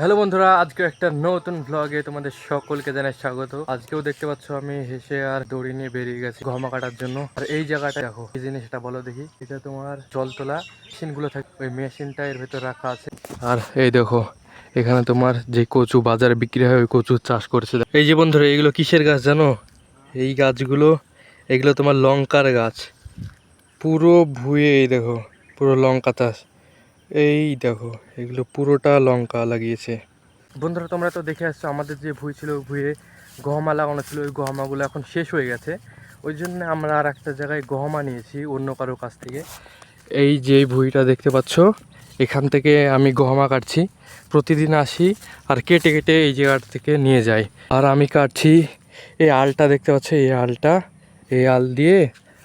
Hello বন্ধুরা, আজকে একটা নতুন ব্লগে তোমাদের সকলকে জানাই স্বাগত। আজকেও দেখতে পাচ্ছ আমি হেসে আর দড়ি নিয়ে বেরিয়ে গেছি গহমা কাটার জন্য। আর এই জায়গাটা দেখো, এই জিনিসটা বলো দেখি, এটা তোমার জল তোলা মেশিনগুলো থাকে, ওই মেশিনটা এর ভেতর রাখা আছে। আর এই দেখো, এখানে তোমার যে কচু বাজারে বিক্রি হয়, ওই কচু চাষ করছে এই যে বন্ধুরা, এগুলো কিসের গাছ জানো? এই গাছগুলো, এগুলো তোমার লঙ্কার গাছ। পুরো ভুয়ে এই দেখো, পুরো লঙ্কা চাষ। এই দেখো, এগুলো পুরোটা লঙ্কা লাগিয়েছে। বন্ধুরা, তোমরা তো দেখে আসছো, আমাদের যে ভুঁই ছিল ভুঁয়ে গহমা লাগানো ছিল, ওই গহমাগুলো এখন শেষ হয়ে গেছে। ওই জন্য আমরা আর একটা জায়গায় গহমা নিয়েছি, অন্য কারও কাছ থেকে। এই যে ভুঁইটা দেখতে পাচ্ছ, এখান থেকে আমি গহমা কাটছি, প্রতিদিন আসি আর কেটে কেটে এই জায়গা থেকে নিয়ে যাই। আর আমি কাটছি এই আলটা, দেখতে পাচ্ছ, এই আলটা, এই আল দিয়ে,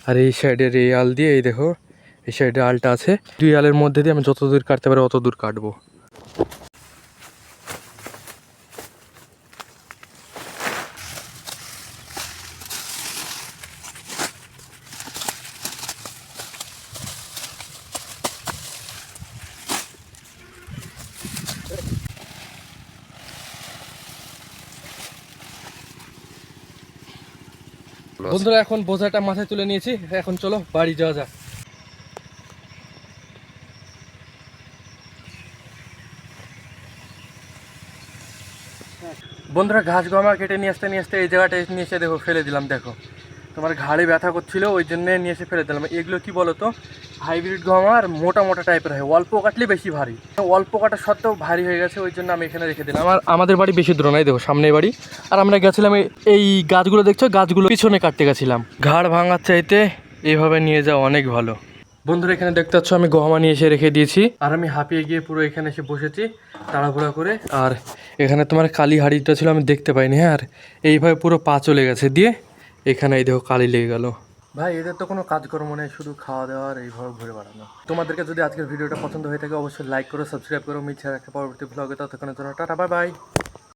আর এই সাইডের এই আল দিয়ে, এই দেখো এই সাইডে আলটা আছে। দুই আলের মধ্যে দিয়ে আমি যত দূর কাটতে পারি অত দূর কাটবো। বন্ধুরা, এখন বোঝাটা মাথায় তুলে নিয়েছি। এখন চলো বাড়ি যাওয়া যাক। বন্ধুরা, ঘাস গমা কেটে নিয়ে আসতে নিয়ে আসতে এই জায়গাটা নিয়ে এসে দেখো, ফেলে দিলাম, দেখো। তোমার ঘাড়ে ব্যথা করছিল, ওই জন্য নিয়ে এসে ফেলে দিলাম। এগুলো কি বলো তো হাইব্রিড গম আর মোটা মোটা টাইপের হয়। অল্প কাটলে বেশি ভারী। অল্প কাটা সত্ত্বেও ভারী হয়ে গেছে, ওই জন্য আমি এখানে রেখে দিলাম। আমার, আমাদের বাড়ি বেশি দূর নাই দেখো সামনে বাড়ি। আর আমরা গেছিলাম এই- গাছগুলো দেখছ? গাছগুলো পিছনে কাটতে গেছিলাম। ঘাড় ভাঙার চাইতে এইভাবে নিয়ে যাওয়া অনেক ভালো। বন্ধুরা, এখানে দেখতে পাচ্ছ, আমি গহমা নিয়ে এসে রেখে দিয়েছি। আর আমি হাঁপিয়ে গিয়ে পুরো এখানে এসে বসেছি, তাড়াহুড়া করে। আর এখানে তোমার কালি হাড়িটা ছিল, আমি দেখতে পাইনি হ্যাঁ আর এইভাবে পুরো পা চলে গেছে দিয়ে এখানে এই দেখো কালি লেগে গেল। ভাই, এদের তো কোনো কাজকর্ম নেই, শুধু খাওয়া দাওয়া আর এইভাবে ঘুরে বেড়ানো। তোমাদেরকে যদি আজকের ভিডিওটা পছন্দ হয়ে থাকে, অবশ্যই লাইক করো সাবস্ক্রাইব করো মিছে রাখে, পরবর্তী ব্লগে ততক্ষণের জন্য টাটা বাই বাই